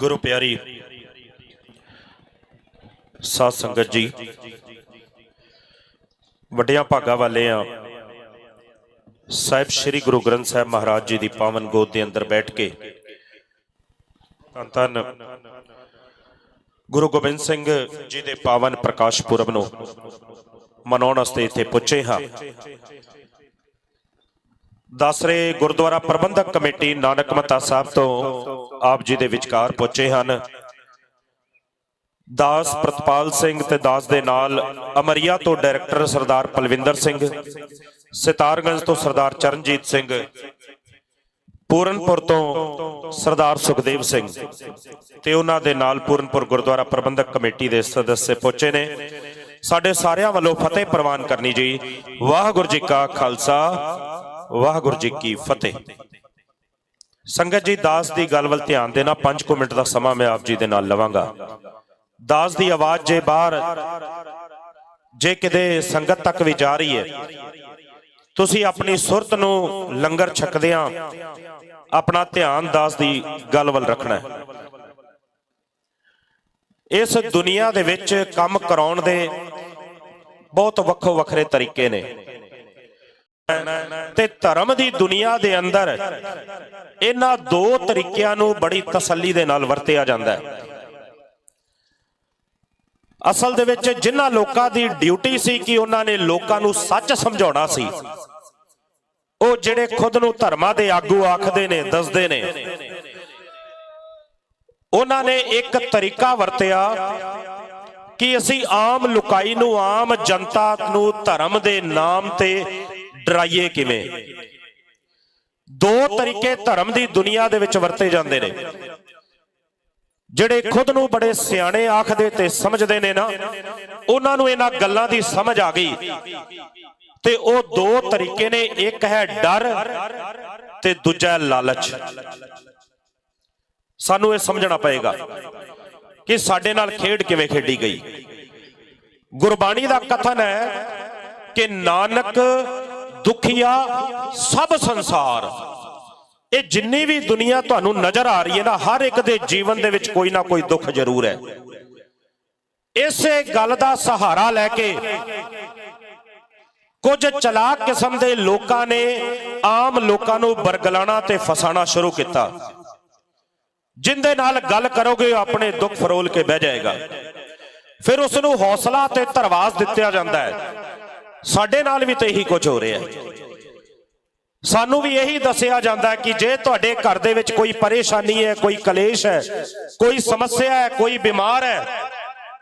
ਗੁਰੂ ਪਿਆਰੀ ਸਾਧ ਸੰਗਤ ਜੀ। ਵੱਡਿਆਂ ਭਾਗਾ ਵਾਲੇ ਆ। ਸਾਹਿਬ ਸ੍ਰੀ ਗੁਰੂ ਗ੍ਰੰਥ ਸਾਹਿਬ ਮਹਾਰਾਜ ਜੀ ਦੀ ਪਾਵਨ ਗੋਦ ਦੇ ਅੰਦਰ ਬੈਠ ਕੇ ਧੰਨ ਗੁਰੂ ਗੋਬਿੰਦ ਸਿੰਘ ਜੀ ਦੇ ਪਾਵਨ ਪ੍ਰਕਾਸ਼ ਪੁਰਬ ਨੂੰ ਮਨਾਉਣ ਵਾਸਤੇ ਇੱਥੇ ਪੁੱਜੇ ਹਾਂ। ਦਸਰੇ ਗੁਰਦੁਆਰਾ ਪ੍ਰਬੰਧਕ ਕਮੇਟੀ ਨਾਨਕ ਮੱਤਾ ਸਾਹਿਬ ਤੋਂ ਆਪ ਜੀ ਦੇ ਵਿਚਕਾਰ ਪਹੁੰਚੇ ਹਨ। ਦਾਸ ਪ੍ਰਤਪਾਲ ਸਿੰਘ ਤੇ ਦਾਸ ਦੇ ਨਾਲ ਅਮਰੀਆ ਤੋਂ ਡਾਇਰੈਕਟਰ ਸਰਦਾਰ ਪਲਵਿੰਦਰ ਸਿੰਘ, ਸਿਤਾਰਗੰਜ ਤੋਂ ਸਰਦਾਰ ਚਰਨਜੀਤ ਸਿੰਘ, ਪੂਰਨਪੁਰ ਤੋਂ ਸਰਦਾਰ ਸੁਖਦੇਵ ਸਿੰਘ ਤੇ ਉਹਨਾਂ ਦੇ ਨਾਲ ਪੂਰਨਪੁਰ ਗੁਰਦੁਆਰਾ ਪ੍ਰਬੰਧਕ ਕਮੇਟੀ ਦੇ ਸਦੱਸ ਪਹੁੰਚੇ ਨੇ। ਸਾਡੇ ਸਾਰਿਆਂ ਵੱਲੋਂ ਫਤਿਹ ਪ੍ਰਵਾਨ ਕਰਨੀ ਜੀ। ਵਾਹਿਗੁਰੂ ਜੀ ਕਾ ਖਾਲਸਾ। ਵਾਹਿਗੁਰੂ ਜੀ ਕੀ ਫਤਿਹ। ਸੰਗਤ ਜੀ, ਦਾਸ ਦੀ ਗੱਲ ਵੱਲ ਧਿਆਨ ਦੇਣਾ 5 ਮਿੰਟ ਦਾ ਸਮਾਂ ਮੈਂ ਆਪ ਜੀ ਦੇ ਨਾਲ ਲਵਾਂਗਾ। ਦਾਸ ਦੀ ਆਵਾਜ਼ ਜੇ ਬਾਹਰ, ਜੇ ਕਿਤੇ ਸੰਗਤ ਤੱਕ ਵੀ ਜਾ ਰਹੀ ਹੈ, ਤੁਸੀਂ ਆਪਣੀ ਸੁਰਤ ਨੂੰ ਲੰਗਰ ਛਕਦਿਆਂ ਆਪਣਾ ਧਿਆਨ ਦਾਸ ਦੀ ਗੱਲ ਵੱਲ ਰੱਖਣਾ ਹੈ। ਇਸ ਦੁਨੀਆ ਦੇ ਵਿੱਚ ਕੰਮ ਕਰਾਉਣ ਦੇ ਬਹੁਤ ਵੱਖੋ ਵੱਖਰੇ ਤਰੀਕੇ ਨੇ। ਤੇ ਧਰਮ ਦੀ ਦੁਨੀਆ ਦੇ ਅੰਦਰ ਇਹਨਾਂ ਦੋ ਤਰੀਕਿਆਂ ਨੂੰ ਬੜੀ ਤਸੱਲੀ ਦੇ ਨਾਲ ਵਰਤਿਆ ਜਾਂਦਾ ਹੈ। ਅਸਲ ਦੇ ਵਿੱਚ ਜਿਨ੍ਹਾਂ ਲੋਕਾਂ ਦੀ ਡਿਊਟੀ ਸੀ ਕਿ ਉਹਨਾਂ ਨੇ ਲੋਕਾਂ ਨੂੰ ਸੱਚ ਸਮਝਾਉਣਾ ਸੀ, ਉਹ ਜਿਹੜੇ ਖੁਦ ਨੂੰ ਧਰਮਾਂ ਦੇ ਆਗੂ ਆਖਦੇ ਨੇ, ਦੱਸਦੇ ਨੇ, ਉਹਨਾਂ ਨੇ ਇੱਕ ਤਰੀਕਾ ਵਰਤਿਆ ਕਿ ਅਸੀਂ ਆਮ ਲੁਕਾਈ ਨੂੰ, ਆਮ ਜਨਤਾ ਨੂੰ ਧਰਮ ਦੇ ਨਾਮ ਤੇ ਡਰਾਈਏ ਕਿਵੇਂ? ਦੋ ਤਰੀਕੇ ਧਰਮ ਦੀ ਦੁਨੀਆ ਦੇ ਵਿੱਚ ਵਰਤੇ ਜਾਂਦੇ ਨੇ। ਜਿਹੜੇ ਖੁਦ ਨੂੰ ਬੜੇ ਸਿਆਣੇ ਆਖਦੇ ਤੇ ਸਮਝਦੇ ਨੇ ਨਾ, ਉਹਨਾਂ ਨੂੰ ਇਹਨਾਂ ਗੱਲਾਂ ਦੀ ਸਮਝ ਆ ਗਈ। ਤੇ ਉਹ ਦੋ ਤਰੀਕੇ ਨੇ, ਇੱਕ ਹੈ ਡਰ ਤੇ ਦੂਜਾ ਲਾਲਚ। ਸਾਨੂੰ ਇਹ ਸਮਝਣਾ ਪਏਗਾ ਕਿ ਸਾਡੇ ਨਾਲ ਖੇਡ ਕਿਵੇਂ ਖੇਡੀ ਗਈ। ਗੁਰਬਾਣੀ ਦਾ ਕਥਨ ਹੈ ਕਿ ਨਾਨਕ ਦੁਖੀਆ ਸਭ ਸੰਸਾਰ। ਇਹ ਜਿੰਨੀ ਵੀ ਦੁਨੀਆ ਤੁਹਾਨੂੰ ਨਜ਼ਰ ਆ ਰਹੀ ਹੈ ਨਾ, ਹਰ ਇੱਕ ਦੇ ਜੀਵਨ ਦੇ ਵਿੱਚ ਕੋਈ ਨਾ ਕੋਈ ਦੁੱਖ ਜ਼ਰੂਰ ਹੈ। ਇਸੇ ਗੱਲ ਦਾ ਸਹਾਰਾ ਲੈ ਕੇ ਕੁਝ ਚਲਾਕ ਕਿਸਮ ਦੇ ਲੋਕਾਂ ਨੇ ਆਮ ਲੋਕਾਂ ਨੂੰ ਬਰਗਲਾਣਾ ਤੇ ਫਸਾਣਾ ਸ਼ੁਰੂ ਕੀਤਾ। ਜਿੰਦੇ ਨਾਲ ਗੱਲ ਕਰੋਗੇ, ਉਹ ਆਪਣੇ ਦੁੱਖ ਫਰੋਲ ਕੇ ਬਹਿ ਜਾਏਗਾ। ਫਿਰ ਉਸ ਨੂੰ ਹੌਸਲਾ ਤੇ ਧਰਵਾਸ ਦਿੱਤਾ ਜਾਂਦਾ ਹੈ। ਸਾਡੇ ਨਾਲ ਵੀ ਤੇ ਇਹੀ ਕੁਝ ਹੋ ਰਿਹਾ ਹੈ। ਸਾਨੂੰ ਵੀ ਇਹੀ ਦੱਸਿਆ ਜਾਂਦਾ ਕਿ ਜੇ ਤੁਹਾਡੇ ਘਰ ਦੇ ਵਿੱਚ ਕੋਈ ਪਰੇਸ਼ਾਨੀ ਹੈ, ਕੋਈ ਕਲੇਸ਼ ਹੈ, ਕੋਈ ਸਮੱਸਿਆ ਹੈ, ਕੋਈ ਬਿਮਾਰ ਹੈ,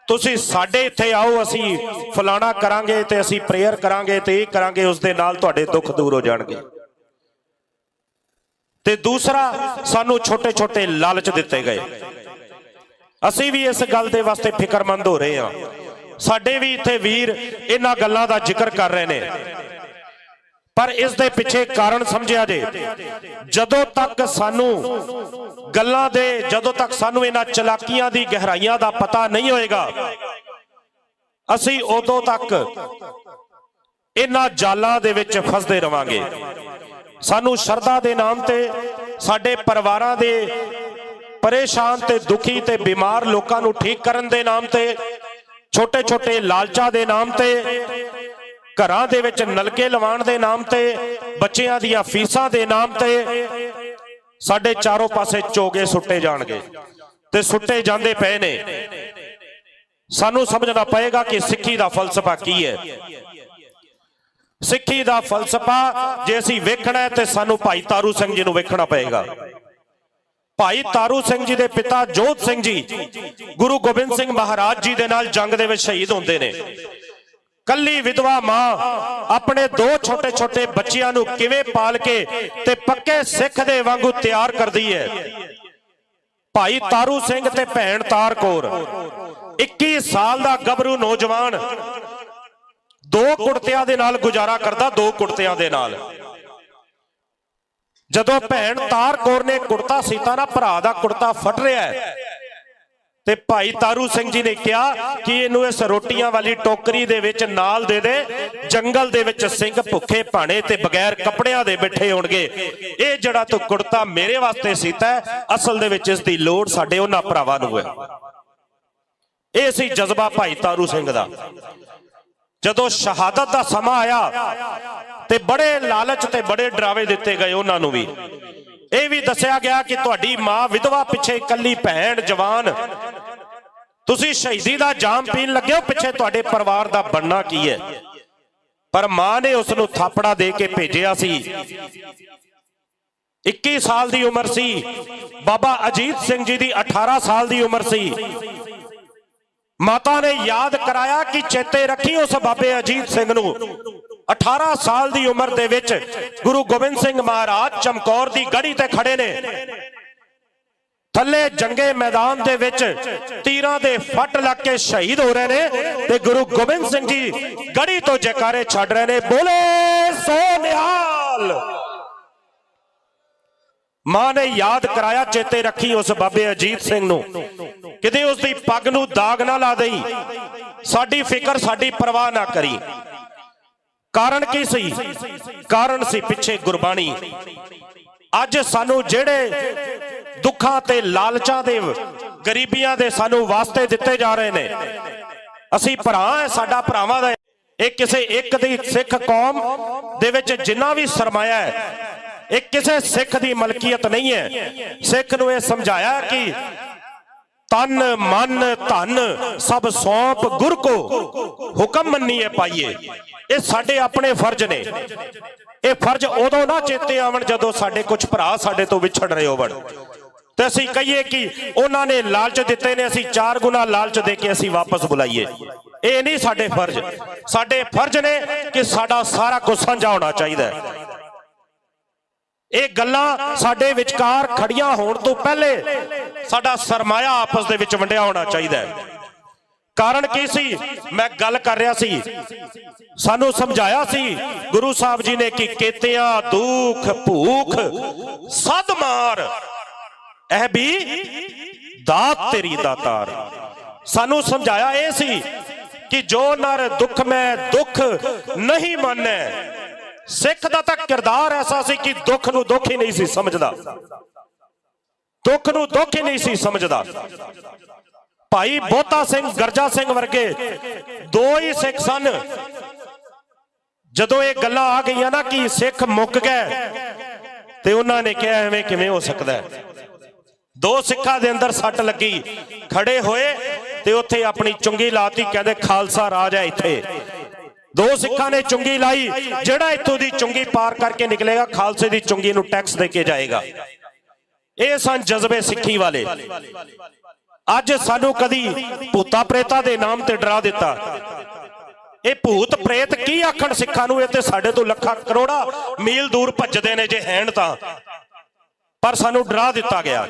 ਤੁਸੀਂ ਸਾਡੇ ਇੱਥੇ ਆਓ, ਅਸੀਂ ਫਲਾਣਾ ਕਰਾਂਗੇ ਤੇ ਅਸੀਂ ਪ੍ਰੇਅਰ ਕਰਾਂਗੇ ਤੇ ਇਹ ਕਰਾਂਗੇ, ਉਸ ਦੇ ਨਾਲ ਤੁਹਾਡੇ ਦੁੱਖ ਦੂਰ ਹੋ ਜਾਣਗੇ। ਤੇ ਦੂਸਰਾ, ਸਾਨੂੰ ਛੋਟੇ-ਛੋਟੇ ਲਾਲਚ ਦਿੱਤੇ ਗਏ। ਅਸੀਂ ਵੀ ਇਸ ਗੱਲ ਦੇ ਵਾਸਤੇ ਫਿਕਰਮੰਦ ਹੋ ਰਹੇ ਹਾਂ। ਸਾਡੇ ਵੀ ਇੱਥੇ ਵੀਰ ਇਹਨਾਂ ਗੱਲਾਂ ਦਾ ਜ਼ਿਕਰ ਕਰ ਰਹੇ ਨੇ। ਪਰ ਇਸ ਦੇ ਪਿੱਛੇ ਕਾਰਨ ਸਮਝਿਆ ਜੇ, ਜਦੋਂ ਤੱਕ ਸਾਨੂੰ ਗੱਲਾਂ ਦੇ, ਜਦੋਂ ਤੱਕ ਸਾਨੂੰ ਇਹਨਾਂ ਚਲਾਕੀਆਂ ਦੀ ਗਹਿਰਾਈਆਂ ਦਾ ਪਤਾ ਨਹੀਂ ਹੋਏਗਾ, ਅਸੀਂ ਉਦੋਂ ਤੱਕ ਇਹਨਾਂ ਜਾਲਾਂ ਦੇ ਵਿੱਚ ਫਸਦੇ ਰਵਾਂਗੇ। ਸਾਨੂੰ ਸ਼ਰਧਾ ਦੇ ਨਾਮ ਤੇ, ਸਾਡੇ ਪਰਿਵਾਰਾਂ ਦੇ ਪਰੇਸ਼ਾਨ ਤੇ ਦੁਖੀ ਤੇ ਬਿਮਾਰ ਲੋਕਾਂ ਨੂੰ ਠੀਕ ਕਰਨ ਦੇ ਨਾਮ ਤੇ ਛੋਟੇ ਛੋਟੇ ਲਾਲਚਾਂ ਦੇ ਨਾਮ ਤੇ, ਘਰਾਂ ਦੇ ਵਿੱਚ ਨਲਕੇ ਲਵਾਉਣ ਦੇ ਨਾਮ ਤੇ, ਬੱਚਿਆਂ ਦੀਆਂ ਫੀਸਾਂ ਦੇ ਨਾਮ ਤੇ, ਸਾਡੇ ਚਾਰੋਂ ਪਾਸੇ ਚੋਗੇ ਸੁੱਟੇ ਜਾਣਗੇ ਤੇ ਸੁੱਟੇ ਜਾਂਦੇ ਪਏ ਨੇ। ਸਾਨੂੰ ਸਮਝਣਾ ਪਏਗਾ ਕਿ ਸਿੱਖੀ ਦਾ ਫਲਸਫਾ ਕੀ ਹੈ। ਸਿੱਖੀ ਦਾ ਫਲਸਫਾ ਜੇ ਅਸੀਂ ਵੇਖਣਾ ਹੈ ਤੇ ਸਾਨੂੰ ਭਾਈ ਤਾਰੂ ਸਿੰਘ ਜੀ ਨੂੰ ਵੇਖਣਾ ਪਏਗਾ। ਭਾਈ ਤਾਰੂ ਸਿੰਘ ਜੀ ਦੇ ਪਿਤਾ ਜੋਤ ਸਿੰਘ ਜੀ, ਗੁਰੂ ਗੋਬਿੰਦ ਸਿੰਘ ਮਹਾਰਾਜ ਜੀ ਦੇ ਨਾਲ ਜੰਗ ਦੇ ਵਿੱਚ ਸ਼ਹੀਦ ਹੁੰਦੇ ਨੇ। ਕੱਲੀ ਵਿਧਵਾ ਮਾਂ ਆਪਣੇ ਦੋ ਛੋਟੇ ਛੋਟੇ ਬੱਚਿਆਂ ਨੂੰ ਕਿਵੇਂ ਪਾਲ ਕੇ ਤੇ ਪੱਕੇ ਸਿੱਖ ਦੇ ਵਾਂਗੂ ਤਿਆਰ ਕਰਦੀ ਹੈ? ਭਾਈ ਤਾਰੂ ਸਿੰਘ ਤੇ ਭੈਣ ਤਾਰ ਕੌਰ 21 ਸਾਲ ਦਾ ਗੱਭਰੂ ਨੌਜਵਾਨ, ਦੋ ਕੁੜਤਿਆਂ ਦੇ ਨਾਲ ਗੁਜ਼ਾਰਾ ਕਰਦਾ, ਦੋ ਕੁੜਤਿਆਂ ਦੇ ਨਾਲ। ਜਦੋਂ ਭੈਣ ਤਾਰ ਕੌਰ ਨੇ ਕੁੜਤਾ ਸੀਤਾ ਨਾ, ਭਰਾ ਦਾ ਕੁੜਤਾ ਫਟ ਰਿਹਾ ਹੈ। ਤੇ ਭਾਈ ਤਾਰੂ ਸਿੰਘ ਜੀ ਨੇ ਕਿਹਾ ਕਿ ਇਹਨੂੰ ਇਸ ਰੋਟੀਆਂ ਵਾਲੀ ਟੋਕਰੀ ਦੇ ਵਿੱਚ ਨਾਲ ਦੇ ਦੇ, ਜੰਗਲ ਦੇ ਵਿੱਚ ਸਿੰਘ ਭੁੱਖੇ ਭਾਣੇ ਤੇ ਬਗੈਰ ਕੱਪੜਿਆਂ ਦੇ ਬੈਠੇ ਹੋਣਗੇ। ਇਹ ਜਿਹੜਾ ਤੂੰ ਕੁੜਤਾ ਮੇਰੇ ਵਾਸਤੇ ਸੀਤਾ ਅਸਲ ਦੇ ਵਿੱਚ ਇਸ ਦੀ ਲੋੜ ਸਾਡੇ ਉਹਨਾਂ ਭਰਾਵਾਂ ਨੂੰ ਹੈ। ਇਹ ਸੀ ਜਜ਼ਬਾ ਭਾਈ ਤਾਰੂ ਸਿੰਘ ਦਾ। ਜਦੋਂ ਸ਼ਹਾਦਤ ਦਾ ਸਮਾਂ ਆਇਆ ਤੇ ਬੜੇ ਲਾਲਚ ਤੇ ਬੜੇ ਡਰਾਵੇ ਦਿੱਤੇ ਗਏ ਉਹਨਾਂ ਨੂੰ ਵੀ। ਇਹ ਵੀ ਦੱਸਿਆ ਗਿਆ ਕਿ ਤੁਹਾਡੀ ਮਾਂ ਵਿਧਵਾ ਪਿੱਛੇ ਇਕੱਲੀ ਭੈਣ, ਜਵਾਨ। ਤੁਸੀਂ ਸ਼ਹੀਦੀ ਦਾ ਜਾਮ ਪੀਣ ਲੱਗੇ ਹੋ, ਪਿੱਛੇ ਤੁਹਾਡੇ ਪਰਿਵਾਰ ਦਾ ਬਣਨਾ ਕੀ ਹੈ? ਪਰ ਮਾਂ ਨੇ ਉਸ ਨੂੰ ਥਾਪੜਾ ਦੇ ਕੇ ਭੇਜਿਆ ਸੀ। 21 ਸਾਲ ਦੀ ਉਮਰ ਸੀ। ਬਾਬਾ ਅਜੀਤ ਸਿੰਘ ਜੀ ਦੀ 18 ਸਾਲ ਦੀ ਉਮਰ ਸੀ। ਮਾਤਾ ਨੇ ਯਾਦ ਕਰਾਇਆ ਕਿ ਚੇਤੇ ਰੱਖੀ ਉਸ ਬਾਬੇ ਅਜੀਤ ਸਿੰਘ ਨੂੰ। 18 ਸਾਲ ਦੀ ਉਮਰ ਦੇ ਵਿੱਚ ਗੁਰੂ ਗੋਬਿੰਦ ਸਿੰਘ ਮਹਾਰਾਜ ਚਮਕੌਰ ਦੀ ਗੜੀ ਤੇ ਖੜੇ ਨੇ। ਥੱਲੇ ਜੰਗੇ ਮੈਦਾਨ ਦੇ ਵਿੱਚ ਤੀਰਾਂ ਦੇ ਫੱਟ ਲੱਗ ਕੇ ਸ਼ਹੀਦ ਹੋ ਰਹੇ ਨੇ ਤੇ ਗੁਰੂ ਗੋਬਿੰਦ ਸਿੰਘ ਜੀ ਗੜੀ ਤੋਂ ਜੈਕਾਰੇ ਛੱਡ ਰਹੇ ਨੇ। ਬੋਲੇ, ਸੋ ਨਿਹਾਲ। ਮਾਂ ਨੇ ਯਾਦ ਕਰਾਇਆ, ਚੇਤੇ ਰੱਖੀ ਉਸ ਬਾਬੇ ਅਜੀਤ ਸਿੰਘ ਨੂੰ। ਕਿਤੇ ਉਸ ਦੀ ਪੱਗ ਨੂੰ ਦਾਗ ਨਾ ਲਾ ਦੇਈ। ਸਾਡੀ ਫਿਕਰ, ਸਾਡੀ ਪਰਵਾਹ ਨਾ ਕਰੀ। ਕਾਰਨ ਕੀ ਸੀ? ਕਾਰਨ ਸੀ ਪਿੱਛੇ ਗੁਰਬਾਣੀ। ਅੱਜ ਸਾਨੂੰ ਜਿਹੜੇ ਦੁੱਖਾਂ ਤੇ ਲਾਲਚਾਂ ਦੇ, ਗਰੀਬੀਆਂ ਦੇ ਸਾਨੂੰ ਵਾਸਤੇ ਦਿੱਤੇ ਜਾ ਰਹੇ ਨੇ, ਅਸੀਂ ਭਰਾ ਹੈ, ਸਾਡਾ ਭਰਾਵਾਂ ਦਾ ਇਹ ਕਿਸੇ ਇੱਕ ਦੀ ਸਿੱਖ ਕੌਮ ਦੇ ਵਿੱਚ ਜਿੰਨਾ ਵੀ ਸਰਮਾਇਆ ਹੈ, ਇਹ ਕਿਸੇ ਸਿੱਖ ਦੀ ਮਲਕੀਅਤ ਨਹੀਂ ਹੈ। ਸਿੱਖ ਨੂੰ ਇਹ ਸਮਝਾਇਆ ਕਿ ਤਨ, ਮਨ, ਧਨ, ਸਭ ਸੌਂਪ ਗੁਰ ਕੋ ਹੁਕਮ ਮੰਨੀਏ ਪਾਈਏ। ਇਹ ਸਾਡੇ ਆਪਣੇ ਫਰਜ਼ ਨੇ। ਇਹ ਫਰਜ਼ ਉਦੋਂ ਨਾ ਚੇਤੇ ਆਵਣ ਜਦੋਂ ਸਾਡੇ ਕੁਝ ਭਰਾ ਸਾਡੇ ਤੋਂ ਵਿਛੜ ਰਹੇ ਹੋਵਣ। ਤੇ ਅਸੀਂ ਕਹੀਏ ਕਿ ਉਹਨਾਂ ਨੇ ਲਾਲਚ ਦਿੱਤੇ ਨੇ, ਅਸੀਂ ਚਾਰ ਗੁਣਾ ਲਾਲਚ ਦੇ ਕੇ ਅਸੀਂ ਵਾਪਸ ਬੁਲਾਈਏ। ਇਹ ਨਹੀਂ ਸਾਡੇ ਫਰਜ਼। ਸਾਡੇ ਫਰਜ਼ ਨੇ ਕਿ ਸਾਡਾ ਸਾਰਾ ਕੁਝ ਸਾਂਝਾ ਹੋਣਾ ਚਾਹੀਦਾ ਹੈ। ਇਹ ਗੱਲਾਂ ਸਾਡੇ ਵਿਚਕਾਰ ਖੜੀਆਂ ਹੋਣ ਤੋਂ ਪਹਿਲੇ ਸਾਡਾ ਸਰਮਾਇਆ ਆਪਸ ਦੇ ਵਿੱਚ ਵੰਡਿਆ ਹੋਣਾ ਚਾਹੀਦਾ ਹੈ। ਕਾਰਨ ਕੀ ਸੀ? ਮੈਂ ਗੱਲ ਕਰ ਰਿਹਾ ਸੀ। ਸਾਨੂੰ ਸਮਝਾਇਆ ਸੀ, ਗੁਰੂ ਸਾਹਿਬ ਜੀ ਨੇ ਕਿ ਕੇਤਿਆਂ ਦੁੱਖ ਭੂਖ ਸਦ ਮਾਰ। ਇਹ ਵੀ ਦਾਤ ਤੇਰੀ ਦਾਤਾਰ। ਸਾਨੂੰ ਸਮਝਾਇਆ ਇਹ ਸੀ ਕਿ ਜੋ ਨਰ ਦੁੱਖ ਮੈਂ ਦੁੱਖ ਨਹੀਂ ਮੰਨੈ ਸਿੱਖ ਦਾ ਤਾਂ ਕਿਰਦਾਰ ਐਸਾ ਸੀ ਕਿ ਦੁੱਖ ਨੂੰ ਦੁੱਖ ਹੀ ਨਹੀਂ ਸੀ ਸਮਝਦਾ। ਦੁੱਖ ਨੂੰ ਦੁੱਖ ਹੀ ਨਹੀਂ ਸੀ ਸਮਝਦਾ। ਭਾਈ ਬੋਤਾ ਸਿੰਘ ਗਰਜਾ ਸਿੰਘ ਵਰਗੇ ਦੋ ਹੀ ਸਿੱਖ ਸਨ। ਜਦੋਂ ਇਹ ਗੱਲਾਂ ਆ ਗਈਆਂ ਨਾ ਕਿ ਸਿੱਖ ਮੁੱਕ ਗਏ, ਤੇ ਉਹਨਾਂ ਨੇ ਕਿਹਾ ਐਵੇਂ ਕਿਵੇਂ ਹੋ ਸਕਦਾ ਦੋ ਸਿੱਖਾਂ ਦੇ ਅੰਦਰ ਸੱਟ ਲੱਗੀ, ਖੜੇ ਹੋਏ, ਤੇ ਉੱਥੇ ਆਪਣੀ ਚੁੰਗੀ ਲਾਤੀ, ਕਹਿੰਦੇ, ਖਾਲਸਾ ਰਾਜ ਹੈ ਇੱਥੇ। ਦੋ ਸਿੱਖਾਂ ਨੇ ਚੁੰਗੀ ਲਾਈ, ਜਿਹੜਾ ਇੱਥੋਂ ਦੀ ਚੁੰਗੀ ਪਾਰ ਕਰਕੇ ਨਿਕਲੇਗਾ, ਖਾਲਸੇ ਦੀ ਚੁੰਗੀ ਨੂੰ ਟੈਕਸ ਦੇ ਕੇ ਜਾਏਗਾ। ਇਹ ਸਨ ਜਜ਼ਬੇ ਸਿੱਖੀ ਵਾਲੇ। ਅੱਜ ਸਾਨੂੰ ਕਦੀ ਭੂਤਾ ਪ੍ਰੇਤਾ ਦੇ ਨਾਮ ਤੇ ਡਰਾ ਦਿੱਤਾ। ਇਹ ਭੂਤ ਪ੍ਰੇਤ ਕੀ ਆਖਣ ਸਿੱਖਾਂ ਨੂੰ, ਇਹ ਤੇ ਸਾਡੇ ਤੋਂ ਲੱਖਾਂ ਕਰੋੜਾ ਮੀਲ ਦੂਰ ਭੱਜਦੇ ਨੇ, ਜੇ ਹੈਣ ਤਾਂ। ਪਰ ਸਾਨੂੰ ਡਰਾ ਦਿੱਤਾ ਗਿਆ।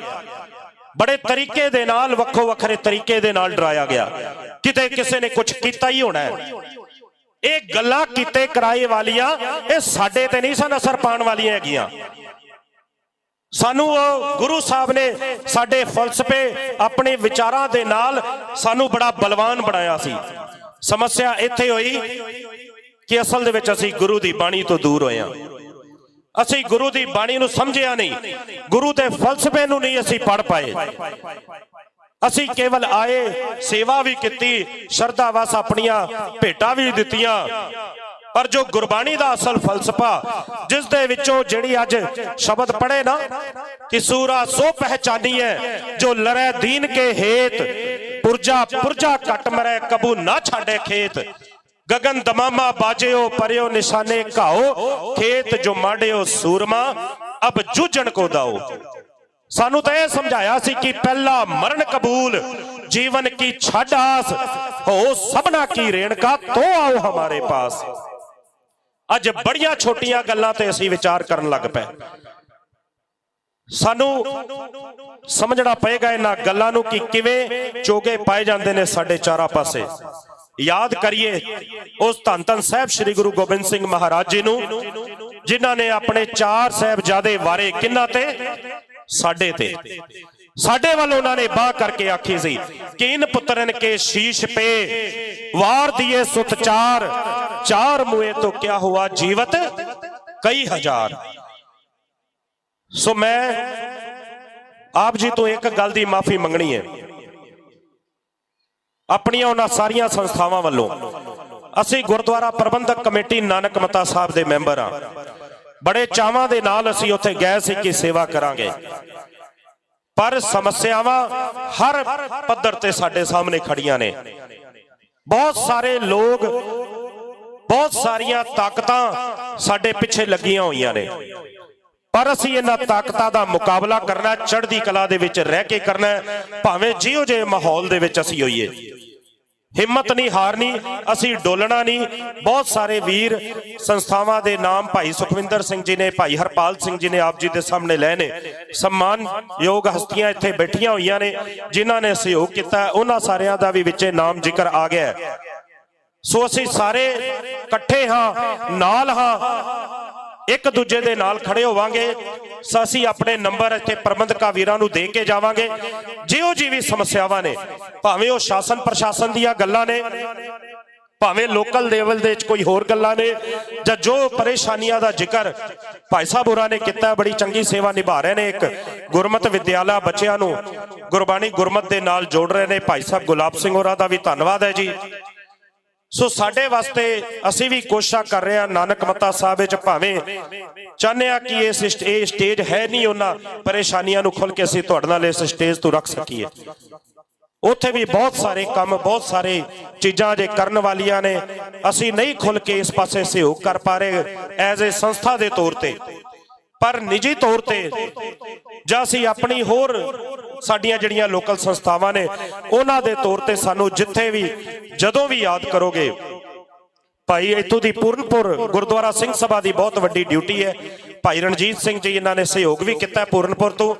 ਬੜੇ ਤਰੀਕੇ ਦੇ ਨਾਲ, ਵੱਖੋ ਵੱਖਰੇ ਤਰੀਕੇ ਦੇ ਨਾਲ ਡਰਾਇਆ ਗਿਆ। ਕਿਤੇ ਕਿਸੇ ਨੇ ਕੁਝ ਕੀਤਾ ਹੀ ਹੋਣਾ ਹੈ। ਇਹ ਗੱਲਾਂ ਕੀਤੇ ਕਰਾਏ ਵਾਲੀਆਂ, ਇਹ ਸਾਡੇ ਤੇ ਨਹੀਂ ਸਨ ਅਸਰ ਪਾਉਣ ਵਾਲੀਆਂ ਹੈਗੀਆਂ। ਸਾਨੂੰ ਉਹ ਗੁਰੂ ਸਾਹਿਬ ਨੇ ਸਾਡੇ ਫਲਸਫੇ ਆਪਣੇ ਵਿਚਾਰਾਂ ਦੇ ਨਾਲ ਸਾਨੂੰ ਬੜਾ ਬਲਵਾਨ ਬਣਾਇਆ ਸੀ। ਸਮੱਸਿਆ ਇੱਥੇ ਹੋਈ ਕਿ ਅਸਲ ਦੇ ਵਿੱਚ ਅਸੀਂ ਗੁਰੂ ਦੀ ਬਾਣੀ ਤੋਂ ਦੂਰ ਹੋਏ ਹਾਂ। ਅਸੀਂ ਗੁਰੂ ਦੀ ਬਾਣੀ ਨੂੰ ਸਮਝਿਆ ਨਹੀਂ। ਗੁਰੂ ਦੇ ਫਲਸਫੇ ਨੂੰ ਨਹੀਂ ਅਸੀਂ ਪੜ ਪਾਏ। ਅਸੀਂ ਕੇਵਲ ਆਏ, ਸੇਵਾ ਵੀ ਕੀਤੀ, ਸ਼ਰਧਾ ਵਸ ਆਪਣੀਆਂ ਭੇਟਾਂ ਵੀ ਦਿੱਤੀਆਂ। ਪਰ ਜੋ ਗੁਰਬਾਣੀ ਦਾ ਅਸਲ ਫਲਸਫਾ, ਜਿਸ ਦੇ ਵਿੱਚੋਂ ਜਿਹੜੀ ਅੱਜ ਸ਼ਬਦ ਪੜੇ ਨਾ, ਕਿ ਸੂਰਾ ਸੋ ਪਹਿਚਾਨੀਐ ਜੋ ਲਰੈ ਦੀਨ ਕੇ ਹੇਤ, ਪੁਰਜਾ ਪੁਰਜਾ ਕੱਟ ਮਰੈ, ਕਬੂ ਨਾ ਛਾੜੇ ਖੇਤ। ਗगन ਦਮਾਮਾ ਬਾਜਿਓ, ਪਰਿਓ ਨਿਸ਼ਾਨੇ ਘਾਓ, ਖੇਤ ਜੋ ਮਾੜਿਓ ਸੂਰਮਾ, ਅਬ ਜੂਝਣ ਕੋ ਦਾਓ। ਸਾਨੂੰ ਤਾਂ ਇਹ ਸਮਝਾਇਆ ਸੀ ਕਿ ਪਹਿਲਾ ਮਰਨ ਕਬੂਲ, ਜੀਵਨ ਕੀ ਛੱਡ ਆਸ, ਹੋ ਸਭਨਾ ਕੀ ਰੇਣਕਾ, ਤੋ ਆਓ ਹਮਾਰੇ ਪਾਸ। ਅੱਜ ਬੜੀਆਂ ਛੋਟੀਆਂ ਗੱਲਾਂ ਤੇ ਅਸੀਂ ਵਿਚਾਰ ਕਰਨ ਲੱਗ ਪਏ। ਸਾਨੂੰ ਸਮਝਣਾ ਪਏਗਾ ਇਹਨਾਂ ਗੱਲਾਂ ਨੂੰ ਕਿ ਕਿਵੇਂ ਚੋਗੇ ਪਾਏ ਜਾਂਦੇ ਨੇ ਸਾਡੇ ਚਾਰਾ ਪਾਸੇ। ਯਾਦ ਕਰੀਏ ਉਸ ਧੰਨ ਧੰਨ ਸਾਹਿਬ ਸ੍ਰੀ ਗੁਰੂ ਗੋਬਿੰਦ ਸਿੰਘ ਮਹਾਰਾਜ ਜੀ ਨੂੰ, ਜਿਨ੍ਹਾਂ ਨੇ ਆਪਣੇ ਚਾਰ ਸਾਹਿਬਜ਼ਾਦੇ ਵਾਰੇ ਕਿੰਨਾ ਤੇ ਸਾਡੇ ਤੇ। ਸਾਡੇ ਵੱਲ ਉਹਨਾਂ ਨੇ ਬਾਹ ਕਰਕੇ ਆਖੀ ਸੀ ਕੀਨ ਪੁੱਤਰਨ ਕੇ ਸ਼ੀਸ਼ ਪੇ, ਵਾਰ ਦੀਏ ਸੁਤ ਚਾਰ ਚਾਰ ਮੂਏ ਤੋਂ ਕਿਆ ਹੁਆ ਜੀਵਤ? ਕਈ ਹਜ਼ਾਰ। ਸੋ ਮੈਂ ਆਪ ਜੀ ਤੋਂ ਇੱਕ ਗੱਲ ਦੀ ਮਾਫੀ ਮੰਗਣੀ ਹੈ। ਆਪਣੀਆਂ ਉਹਨਾਂ ਸਾਰੀਆਂ ਸੰਸਥਾਵਾਂ ਵੱਲੋਂ ਅਸੀਂ ਗੁਰਦੁਆਰਾ ਪ੍ਰਬੰਧਕ ਕਮੇਟੀ ਨਾਨਕ ਮਤਾ ਸਾਹਿਬ ਦੇ ਮੈਂਬਰ ਆ ਬੜੇ ਚਾਵਾਂ ਦੇ ਨਾਲ ਅਸੀਂ ਉੱਥੇ ਗਏ ਸੀ ਕਿ ਸੇਵਾ ਕਰਾਂਗੇ। ਪਰ ਸਮੱਸਿਆਵਾਂ ਹਰ ਪੱਧਰ ਤੇ ਸਾਡੇ ਸਾਹਮਣੇ ਖੜੀਆਂ ਨੇ। ਬਹੁਤ ਸਾਰੇ ਲੋਕ, ਬਹੁਤ ਸਾਰੀਆਂ ਤਾਕਤਾਂ ਸਾਡੇ ਪਿੱਛੇ ਲੱਗੀਆਂ ਹੋਈਆਂ ਨੇ। ਪਰ ਅਸੀਂ ਇਹਨਾਂ ਤਾਕਤਾਂ ਦਾ ਮੁਕਾਬਲਾ ਕਰਨਾ, ਚੜ੍ਹਦੀ ਕਲਾ ਦੇ ਵਿੱਚ ਰਹਿ ਕੇ ਕਰਨਾ, ਭਾਵੇਂ ਜਿਉਂ ਜਿਹੇ ਮਾਹੌਲ ਦੇ ਵਿੱਚ ਅਸੀਂ ਹੋਈਏ। ਹਿੰਮਤ ਨਹੀਂ ਹਾਰਨੀ, ਅਸੀਂ ਡੋਲਣਾ ਨਹੀਂ। ਬਹੁਤ ਸਾਰੇ ਵੀਰ ਸੰਸਥਾਵਾਂ ਦੇ ਨਾਮ ਭਾਈ ਸੁਖਵਿੰਦਰ ਸਿੰਘ ਜੀ ਨੇ, ਭਾਈ ਹਰਪਾਲ ਸਿੰਘ ਜੀ ਨੇ ਆਪ ਜੀ ਦੇ ਸਾਹਮਣੇ ਲਏ ਨੇ। ਸਨਮਾਨ ਯੋਗ ਹਸਤੀਆਂ ਇੱਥੇ ਬੈਠੀਆਂ ਹੋਈਆਂ ਨੇ, ਜਿਨ੍ਹਾਂ ਨੇ ਸਹਿਯੋਗ ਕੀਤਾ। ਉਹਨਾਂ ਸਾਰਿਆਂ ਦਾ ਵੀ ਵਿੱਚੇ ਨਾਮ ਜ਼ਿਕਰ ਆ ਗਿਆ ਸੋ ਅਸੀਂ ਸਾਰੇ ਇਕੱਠੇ ਹਾਂ, ਨਾਲ ਹਾਂ। ਇੱਕ ਦੂਜੇ ਦੇ ਨਾਲ ਖੜੇ ਹੋਵਾਂਗੇ। ਸੋ ਅਸੀਂ ਆਪਣੇ ਨੰਬਰ ਇੱਥੇ ਪ੍ਰਬੰਧਕਾਂ ਵੀਰਾਂ ਨੂੰ ਦੇ ਕੇ ਜਾਵਾਂਗੇ। ਜਿਹੋ ਜੀ ਸਮੱਸਿਆਵਾਂ ਨੇ, ਭਾਵੇਂ ਉਹ ਸ਼ਾਸਨ ਪ੍ਰਸ਼ਾਸਨ ਦੀਆਂ ਗੱਲਾਂ ਨੇ, ਭਾਵੇਂ ਲੋਕਲ ਲੈਵਲ ਦੇ ਵਿੱਚ ਕੋਈ ਹੋਰ ਗੱਲਾਂ ਨੇ, ਜਾਂ ਜੋ ਪਰੇਸ਼ਾਨੀਆਂ ਦਾ ਜ਼ਿਕਰ ਭਾਈ ਸਾਹਿਬ ਹੋਰਾਂ ਨੇ ਕੀਤਾ, ਬੜੀ ਚੰਗੀ ਸੇਵਾ ਨਿਭਾ ਰਹੇ ਨੇ ਇੱਕ ਗੁਰਮਤ ਵਿਦਿਆਲਾ ਬੱਚਿਆਂ ਨੂੰ ਗੁਰਬਾਣੀ ਗੁਰਮਤ ਦੇ ਨਾਲ ਜੋੜ ਰਹੇ ਨੇ ਭਾਈ ਸਾਹਿਬ ਗੁਲਾਬ ਸਿੰਘ ਹੋਰਾਂ ਦਾ ਵੀ ਧੰਨਵਾਦ ਹੈ ਜੀ। ਸੋ ਸਾਡੇ ਵਾਸਤੇ ਅਸੀਂ ਵੀ ਕੋਸ਼ਿਸ਼ਾਂ ਕਰ ਰਹੇ ਹਾਂ ਨਾਨਕ ਮਤਾ ਸਾਹਿਬ ਵਿੱਚ ਭਾਵੇਂ ਚਾਹੁੰਦੇ ਆ ਕਿ ਇਸ ਸਟ- ਇਹ ਸਟੇਜ ਹੈ ਨਹੀਂ ਉਹਨਾਂ ਪਰੇਸ਼ਾਨੀਆਂ ਨੂੰ ਖੁੱਲ ਕੇ ਅਸੀਂ ਤੁਹਾਡੇ ਨਾਲ ਇਸ ਸਟੇਜ ਤੋਂ ਰੱਖ ਸਕੀਏ। ਉੱਥੇ ਵੀ ਬਹੁਤ ਸਾਰੇ ਕੰਮ, ਬਹੁਤ ਸਾਰੇ ਚੀਜ਼ਾਂ ਜੇ ਕਰਨ ਵਾਲੀਆਂ ਨੇ, ਅਸੀਂ ਨਹੀਂ ਖੁੱਲ ਕੇ ਇਸ ਪਾਸੇ ਸਹਿਯੋਗ ਕਰ ਪਾ ਰਹੇ ਐਜ਼ ਅ ਸੰਸਥਾ ਦੇ ਤੌਰ ਤੇ। ਪਰ ਨਿੱਜੀ ਤੌਰ ਤੇ ਜਾਂ ਅਸੀਂ ਆਪਣੀ ਹੋਰ ਸਾਡੀਆਂ ਜਿਹੜੀਆਂ ਲੋਕਲ ਸੰਸਥਾਵਾਂ ਨੇ, ਉਹਨਾਂ ਦੇ ਤੌਰ ਤੇ ਸਾਨੂੰ ਜਿੱਥੇ ਵੀ, ਜਦੋਂ ਵੀ ਯਾਦ ਕਰੋਗੇ, ਭਾਈ ਇੱਥੋਂ ਦੀ ਪੂਰਨਪੁਰ ਗੁਰਦੁਆਰਾ ਸਿੰਘ ਸਭਾ ਦੀ ਬਹੁਤ ਵੱਡੀ ਡਿਊਟੀ ਹੈ। ਭਾਈ ਰਣਜੀਤ ਸਿੰਘ ਜੀ ਇਹਨਾਂ ਨੇ ਸਹਿਯੋਗ ਵੀ ਕੀਤਾ ਪੂਰਨਪੁਰ ਤੋਂ।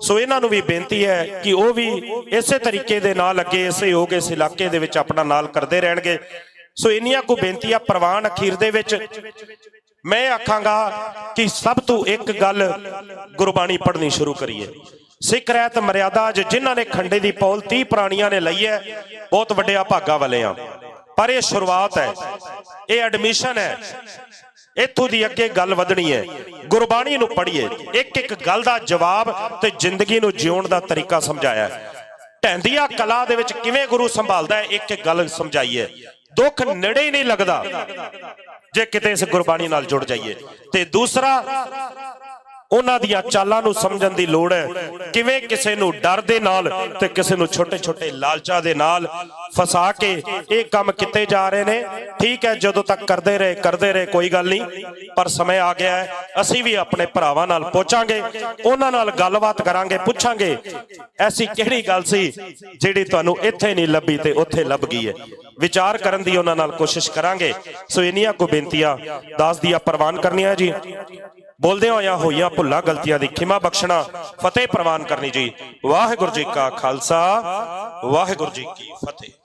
ਸੋ ਇਹਨਾਂ ਨੂੰ ਵੀ ਬੇਨਤੀ ਹੈ ਕਿ ਉਹ ਵੀ ਇਸੇ ਤਰੀਕੇ ਦੇ ਨਾਲ ਅੱਗੇ ਸਹਿਯੋਗ ਇਸ ਇਲਾਕੇ ਦੇ ਵਿੱਚ ਆਪਣਾ ਨਾਲ ਕਰਦੇ ਰਹਿਣਗੇ। ਸੋ ਇੰਨੀਆਂ ਕੋ ਬੇਨਤੀਆਂ ਪ੍ਰਵਾਨ ਅਖੀਰ ਦੇ ਵਿੱਚ ਮੈਂ ਆਖਾਂਗਾ ਕਿ ਸਭ ਤੋਂ ਇੱਕ ਗੱਲ ਗੁਰਬਾਣੀ ਪੜ੍ਹਨੀ ਸ਼ੁਰੂ ਕਰੀਏ। ਸਿੱਖ ਰਹਿਤ ਮਰਿਆਦਾ ਅੱਜ ਜਿਨ੍ਹਾਂ ਨੇ ਖੰਡੇ ਦੀ ਪੌਲ 30 ਪ੍ਰਾਣੀਆਂ ਨੇ ਲਈ ਹੈ, ਬਹੁਤ ਵੱਡੇ ਭਾਗਾ ਵਾਲੇ ਆ। ਪਰ ਇਹ ਸ਼ੁਰੂਆਤ ਹੈ, ਇਹ ਐਡਮਿਸ਼ਨ ਹੈ। ਇੱਥੋਂ ਦੀ ਅੱਗੇ ਗੱਲ ਵਧਣੀ ਹੈ। ਗੁਰਬਾਣੀ ਨੂੰ ਪੜ੍ਹੀਏ, ਇੱਕ ਇੱਕ ਗੱਲ ਦਾ ਜਵਾਬ ਤੇ ਜ਼ਿੰਦਗੀ ਨੂੰ ਜਿਉਣ ਦਾ ਤਰੀਕਾ ਸਮਝਾਇਆ ਹੈ। ਕਲਾ ਦੇ ਵਿੱਚ ਕਿਵੇਂ ਗੁਰੂ ਸੰਭਾਲਦਾ ਹੈ, ਇੱਕ ਇੱਕ ਗੱਲ ਸਮਝਾਈਏ। ਦੁੱਖ ਨੇੜੇ ਹੀ ਨਹੀਂ ਲੱਗਦਾ, ਜੇ ਕਿਤੇ ਇਸ ਗੁਰਬਾਣੀ ਨਾਲ ਜੁੜ ਜਾਈਏ। ਤੇ ਦੂਸਰਾ ਉਹਨਾਂ ਦੀਆਂ ਚਾਲਾਂ ਨੂੰ ਸਮਝਣ ਦੀ ਲੋੜ ਹੈ। ਕਿਵੇਂ ਕਿਸੇ ਨੂੰ ਡਰ ਦੇ ਨਾਲ ਤੇ ਕਿਸੇ ਨੂੰ ਛੋਟੇ-ਛੋਟੇ ਲਾਲਚਾਂ ਦੇ ਨਾਲ ਫਸਾ ਕੇ ਇਹ ਕੰਮ ਕੀਤੇ ਜਾ ਰਹੇ ਨੇ, ਠੀਕ ਹੈ, ਜਦੋਂ ਤੱਕ ਕਰਦੇ ਰਹੇ ਕਰਦੇ ਰਹੇ, ਕੋਈ ਗੱਲ ਨਹੀਂ। ਪਰ ਸਮੇਂ ਆ ਗਿਆ ਹੈ, ਅਸੀਂ ਵੀ ਆਪਣੇ ਭਰਾਵਾਂ ਨਾਲ ਪਹੁੰਚਾਂਗੇ, ਉਹਨਾਂ ਨਾਲ ਗੱਲਬਾਤ ਕਰਾਂਗੇ, ਪੁੱਛਾਂਗੇ। ਐਸੀ ਕਿਹੜੀ ਗੱਲ ਸੀ ਜਿਹੜੀ ਤੁਹਾਨੂੰ ਇੱਥੇ ਨਹੀਂ ਲੱਭੀ ਤੇ ਉੱਥੇ ਲੱਭ ਗਈ ਹੈ? ਵਿਚਾਰ ਕਰਨ ਦੀ ਉਹਨਾਂ ਨਾਲ ਕੋਸ਼ਿਸ਼ ਕਰਾਂਗੇ। ਸੋ ਇੰਨੀਆਂ ਕੋ ਬੇਨਤੀਆਂ, ਦਾਸ ਦੀਆਂ ਪ੍ਰਵਾਨ ਕਰਨੀਆਂ ਜੀ। ਬੋਲਦੇ ਹੋਇਆਂ ਹੋਈਆਂ ਭੁੱਲਾਂ, ਗਲਤੀਆਂ ਦੀ ਖਿਮਾ ਬਖਸ਼ਣਾ ਫਤਿਹ ਪ੍ਰਵਾਨ ਕਰਨੀ ਜੀ। ਵਾਹਿਗੁਰੂ ਜੀ ਕਾ ਖਾਲਸਾ, ਵਾਹਿਗੁਰੂ ਜੀ ਕੀ ਫਤਿਹ।